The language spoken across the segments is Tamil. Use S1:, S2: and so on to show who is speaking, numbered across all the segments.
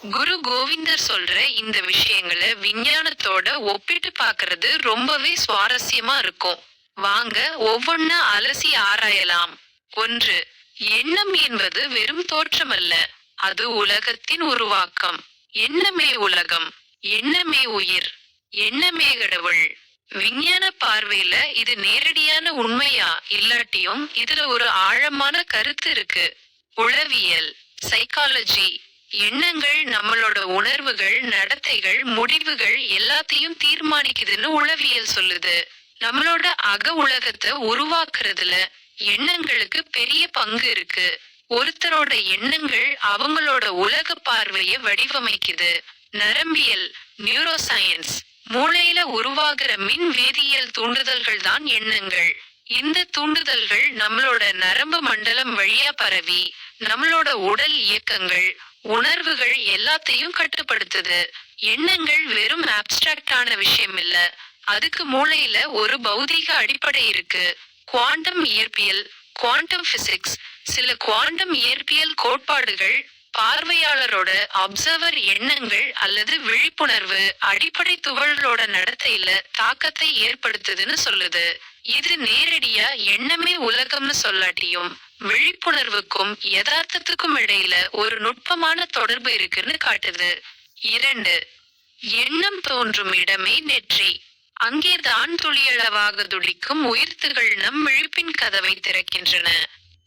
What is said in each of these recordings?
S1: குரு கோவிந்தர் சொல்ற இந்த விஷயங்களை விஞ்ஞானத்தோட ஒப்பிட்டு பாக்குறது ரொம்பவே சுவாரஸ்யமா இருக்கும். வாங்க ஒவ்வொன்னு அலசி ஆராயலாம். ஒன்று எண்ணம் என்பது வெறும் தோற்றம் அல்ல அது உலகத்தின் உருவாக்கம். எண்ணமே உலகம் எண்ணமே உயிர் எண்ணமே கடவுள். விஞ்ஞான பார்வையில இது நேரடியான உண்மையா இல்லாட்டியும் இதுல ஒரு ஆழமான கருத்து இருக்கு. உளவியல் சைக்காலஜி எண்ணங்கள் நம்மளோட உணர்வுகள் நடத்தைகள் முடிவுகள் எல்லாத்தையும் தீர்மானிக்குதுன்னு உளவியல் சொல்லுது. நம்மளோட அக உலகத்தை உருவாக்குறதுல எண்ணங்களுக்கு பெரிய பங்கு இருக்கு. ஒருத்தரோட எண்ணங்கள் அவங்களோட உலக பார்வைய வடிவமைக்குது. நரம்பியல் நியூரோசயின்ஸ் மூளையில உருவாகிற மின் வேதியியல் தூண்டுதல்கள் தான் எண்ணங்கள். இந்த தூண்டுதல்கள் நம்மளோட நரம்பு மண்டலம் வழியா பரவி நம்மளோட உடல் இயக்கங்கள் உணர்வுகள் எல்லாத்தையும் கட்டுப்படுத்துது. எண்ணங்கள் வெறும் ஆப்ஸ்ட்ராக்டான விஷயம் இல்ல. அதுக்கு மூளையில ஒரு பௌதீக அடிப்படை இருக்கு. குவாண்டம் இயற்பியல் குவாண்டம் பிசிக்ஸ் சில குவாண்டம் இயற்பியல் கோட்பாடுகள் பார்வையாளரோட அப்சர்வர் எண்ணங்கள் அல்லது விழிப்புணர்வு அடிப்படை துகள்களோட நடத்தையில தாக்கத்தை ஏற்படுத்துதுன்னு சொல்லுது. இது நேரடியா எண்ணமே உலகம்னு சொல்லாட்டியும் விழிப்புணர்வுக்கும் யதார்த்தத்துக்கும் இடையில ஒரு நுட்பமான தொடர்பு இருக்குன்னு காட்டுது. இரண்டு எண்ணம் தோன்றும் இடமே நெற்றி. அங்கேதான் துளியளவாக துடிக்கும் உயிர்த்துகள் நம் விழிப்பின் கதவை திறக்கின்றன.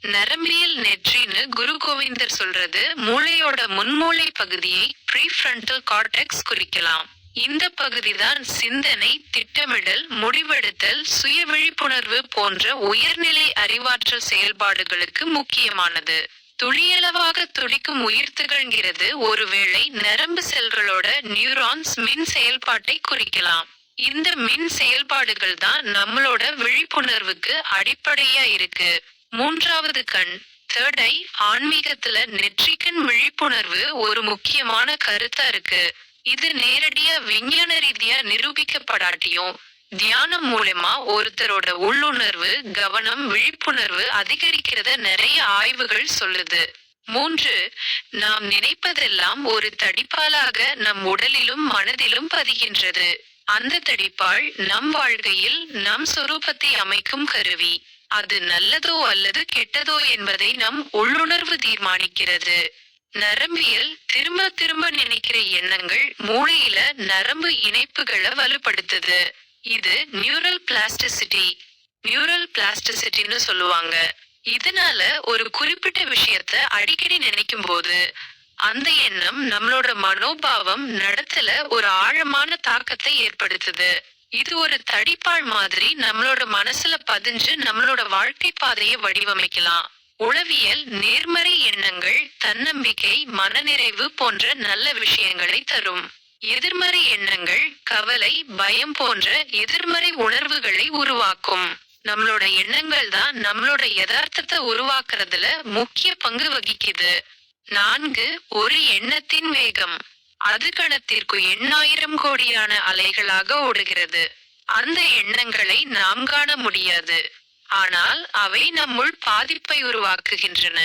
S1: நரம்பியல் நெற்றின்னு குரு கோவிந்தர் சொல்றது மூளையோட முன்மூளை பகுதியை ப்ரீஃப்ரண்டல் கார்டெக்ஸ் குறிக்கலாம். இந்த பகுதிதான் சிந்தனை திட்டமிடல் முடிவெடுத்தல் சுய விழிப்புணர்வு போன்ற உயர்நிலை அறிவாற்றல் செயல்பாடுகளுக்கு முக்கியமானது. துளியளவாக துடிக்கும் உயிர்த்துகள்ங்கிறது ஒருவேளை நரம்பு செல்களோட நியூரான்ஸ் மின் செயல்பாட்டை குறிக்கலாம். இந்த மின் செயல்பாடுகள் தான் நம்மளோட விழிப்புணர்வுக்கு அடிப்படையா இருக்கு. மூன்றாவது கண். தேர்ட் ஐ ஆன்மீகத்துல நெற்றிக்கண் விழிப்புணர்வு ஒரு முக்கியமான கருத்தா இருக்கு. இது நேரடியா விஞ்ஞான ரீதியா நிரூபிக்கப்படாட்டியும் தியானம் மூலமா ஒருத்தரோட உள்ளுணர்வு கவனம் விழிப்புணர்வு அதிகரிக்கிறத நிறைய ஆய்வுகள் சொல்லுது. மூன்று நாம் நினைப்பதெல்லாம் ஒரு தடிப்பாலாக நம் உடலிலும் மனதிலும் பதிகின்றது. அந்த தடிப்பால் நம் வாழ்க்கையில் நம் சொரூபத்தை அமைக்கும் கருவி. அது நல்லதோ அல்லது கெட்டதோ என்பதை நம் உள்ளுணர்வு தீர்மானிக்கிறது. நரம்பியல் திரும்ப திரும்ப நினைக்கிற எண்ணங்கள் மூளையில நரம்பு இணைப்புகளை வலுப்படுத்துது. இது நியூரல் பிளாஸ்டிசிட்டி நியூரல் பிளாஸ்டிசிட்டின்னு சொல்லுவாங்க. இதனால ஒரு குறிப்பிட்ட விஷயத்த அடிக்கடி நினைக்கும் போது அந்த எண்ணம் நம்மளோட மனோபாவம் நடத்துல ஒரு ஆழமான தாக்கத்தை ஏற்படுத்துது. இது ஒரு தடிப்பாள் மாதிரி நம்மளோட மனசுல பதிஞ்சு நம்மளோட வாழ்க்கை பாதையை வடிவமைக்கலாம். உளவியல் நேர்மறை எண்ணங்கள் தன்னம்பிக்கை மனநிறைவு போன்ற நல்ல விஷயங்களை தரும். எதிர்மறை எண்ணங்கள் கவலை பயம் போன்ற எதிர்மறை உணர்வுகளை உருவாக்கும். நம்மளோட எண்ணங்கள் தான் நம்மளோட யதார்த்தத்தை உருவாக்குறதுல முக்கிய பங்கு வகிக்குது. நான்கு ஒரு எண்ணத்தின் வேகம். அது கணத்திற்கு எண்ணாயிரம் கோடியான அலைகளாக ஓடுகிறது. அந்த எண்ணங்களை நாம் காண முடியாது. ஆனால் அவை நம்முள் பாதிப்பை உருவாக்குகின்றன.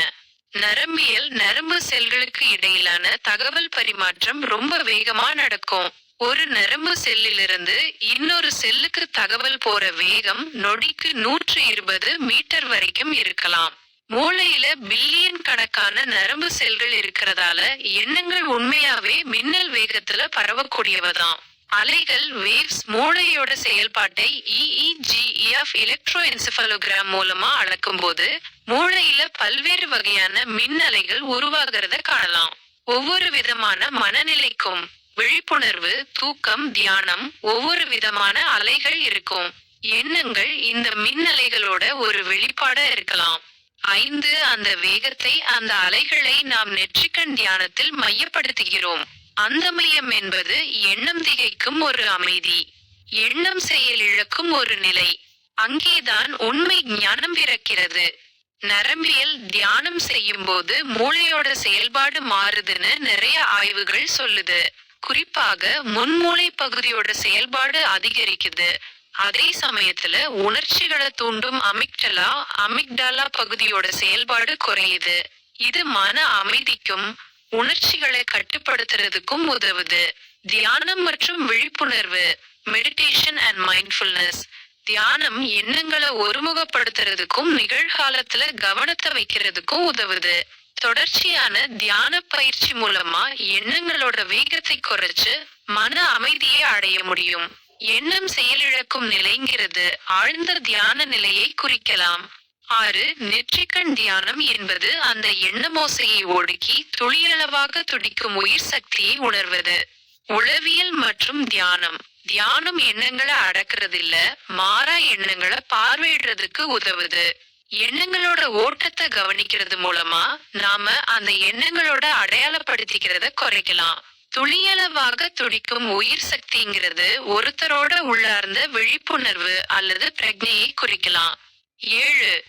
S1: நரம்பியல் நரம்பு செல்களுக்கு இடையிலான தகவல் பரிமாற்றம் ரொம்ப வேகமா நடக்கும். ஒரு நரம்பு செல்லிலிருந்து இன்னொரு செல்லுக்கு தகவல் போற வேகம் நொடிக்கு நூற்று இருபது மீட்டர் வரைக்கும் இருக்கலாம். மூளையில பில்லியன் கணக்கான நரம்பு செல்கள் இருக்கிறதால எண்ணங்கள் உண்மையாவே மின்னல் வேகத்துல பரவக்கூடியவதாம் அலைகள் வேவ்ஸ் மூளையோட செயல்பாட்டை இஇஜிஇ ஆஃப் எலக்ட்ரோ என்செஃபலோகிராம் மூலமா அளக்கும் போது மூளையில பல்வேறு வகையான மின் அலைகள் உருவாகிறத காணலாம். ஒவ்வொரு விதமான மனநிலைக்கும் விழிப்புணர்வு தூக்கம் தியானம் ஒவ்வொரு விதமான அலைகள் இருக்கும். எண்ணங்கள் இந்த மின் அலைகளோட ஒரு வெளிப்பாடா இருக்கலாம். ஐந்து அந்த வேகத்தை அந்த அலைகளை நாம் நெற்றிக்கண் தியானத்தில் மையப்படுத்துகிறோம். அந்த மையம் என்பது எண்ணம் திகைக்கும் ஒரு அமைதி. எண்ணம் செயல் இழக்கும் ஒரு நிலை. அங்கேதான் உண்மை ஞானம் பிறக்கிறது. நரம்பியல் தியானம் செய்யும் போது மூளையோட செயல்பாடு மாறுதுன்னு நிறைய ஆய்வுகள் சொல்லுது. குறிப்பாக முன்மூளை பகுதியோட செயல்பாடு அதிகரிக்குது. அதே சமயத்துல உணர்ச்சிகளை தூண்டும் அமிக்டலா அமிக்டாலா பகுதியோட செயல்பாடு குறையுது. இது மன அமைதிக்கும் உணர்ச்சிகளை கட்டுப்படுத்துறதுக்கும் உதவுது. தியானம் மற்றும் விழிப்புணர்வு மெடிடேஷன் அண்ட் மைண்ட்ஃபுல்னஸ் தியானம் எண்ணங்களை ஒருமுகப்படுத்துறதுக்கும் நிகழ்காலத்துல கவனத்தை வைக்கிறதுக்கும் உதவுது. தொடர்ச்சியான தியான பயிற்சி மூலமா எண்ணங்களோட வேகத்தை குறைச்சு மன அமைதியை அடைய முடியும். எண்ணம் செயலிழக்கும் நிலைங்கிறது ஆழ்ந்த தியான நிலையை குறிக்கலாம். ஆறு நெற்றிக்கண் தியானம் என்பது அந்த எண்ணமோசையை ஒடுக்கி துளியளவாக துடிக்கும் உயிர் சக்தியை உணர்வது. உளவியல் மற்றும் தியானம். தியானம் எண்ணங்களை அடக்குறதில்ல மாறா எண்ணங்களை பார்வையிடுறதுக்கு உதவுது. எண்ணங்களோட ஓட்டத்தை கவனிக்கிறது மூலமா நாம அந்த எண்ணங்களோட அடையாளப்படுத்திக்கிறத குறைக்கலாம். துளியளவாக துடிக்கும் உயிர் சக்திங்கிறது ஒருத்தரோட உள்ளார்ந்த விழிப்புணர்வு அல்லது பிரக்ஞையை குறிக்கலாம். ஏழு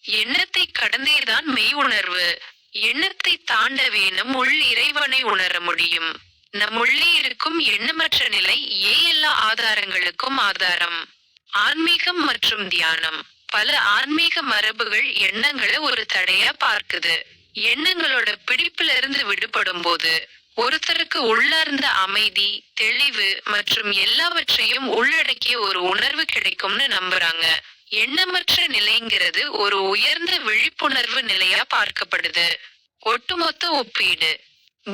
S1: எண்ணத்தை கடந்தேதான் மெய் உணர்வு. எண்ணத்தை தாண்ட வேணும் உள் இறைவனை உணர முடியும். நம் உள்ளே இருக்கும் எண்ணமற்ற நிலை ஏ எல்லா ஆதாரங்களுக்கும் ஆதாரம். ஆன்மீகம் மற்றும் தியானம். பல ஆன்மீக மரபுகள் எண்ணங்களை ஒரு தடையா பார்க்குது. எண்ணங்களோட பிடிப்புல இருந்து விடுபடும் போது ஒருத்தருக்கு உள்ளார்ந்த அமைதி தெளிவு மற்றும் எல்லாவற்றையும் உள்ளடக்கிய ஒரு உணர்வு கிடைக்கும்னு நம்புறாங்க. எண்ணமற்ற நிலைங்கிறது ஒரு உயர்ந்த விழிப்புணர்வு நிலையா பார்க்கப்படுது. ஒட்டுமொத்த ஒப்பீடு.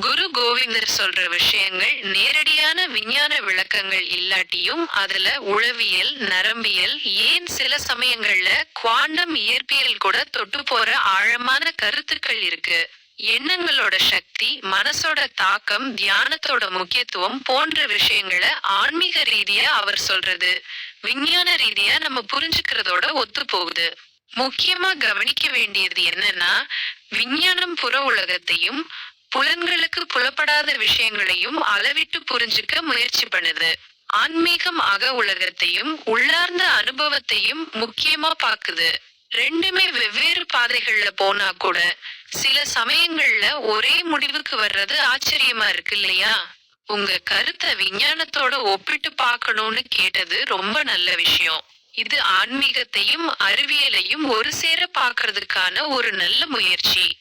S1: குரு கோவிந்தர் சொல்ற விஷயங்கள் நேரடியான விஞ்ஞான விளக்கங்கள் இல்லாட்டியும் அதுல உளவியல் நரம்பியல் ஏன் சில சமயங்கள்ல குவாண்டம் இயற்பியல் கூட தொட்டு போற ஆழமான கருத்துக்கள் இருக்கு. எண்ணங்களோட சக்தி மனசோட தாக்கம் தியானத்தோட முக்கியத்துவம் போன்ற விஷயங்களை ஆன்மீக ரீதியா அவர் சொல்றது. விஞ்ஞான ரீதியா நம்ம புரிஞ்சுக்கிறதோட ஒத்து போகுது. முக்கியமா கவனிக்க வேண்டியது என்னன்னா விஞ்ஞானம் புற உலகத்தையும் புலன்களுக்கு புலப்படாத விஷயங்களையும் அளவிட்டு புரிஞ்சுக்க முயற்சி பண்ணுது. ஆன்மீகம் அக உலகத்தையும் உள்ளார்ந்த அனுபவத்தையும் முக்கியமா பாக்குது. ரெண்டுமே வெவ்வேறு பாதைகள்ல போனா கூட சில சமயங்கள்ல ஒரே முடிவுக்கு வர்றது ஆச்சரியமா இருக்கு இல்லையா? உங்க கருத்தை விஞ்ஞானத்தோட ஒப்பிட்டு பார்க்கணும்னு கேட்டது ரொம்ப நல்ல விஷயம். இது ஆன்மீகத்தையும் அறிவியலையும் ஒரு சேர பாக்குறதுக்கான ஒரு நல்ல முயற்சி.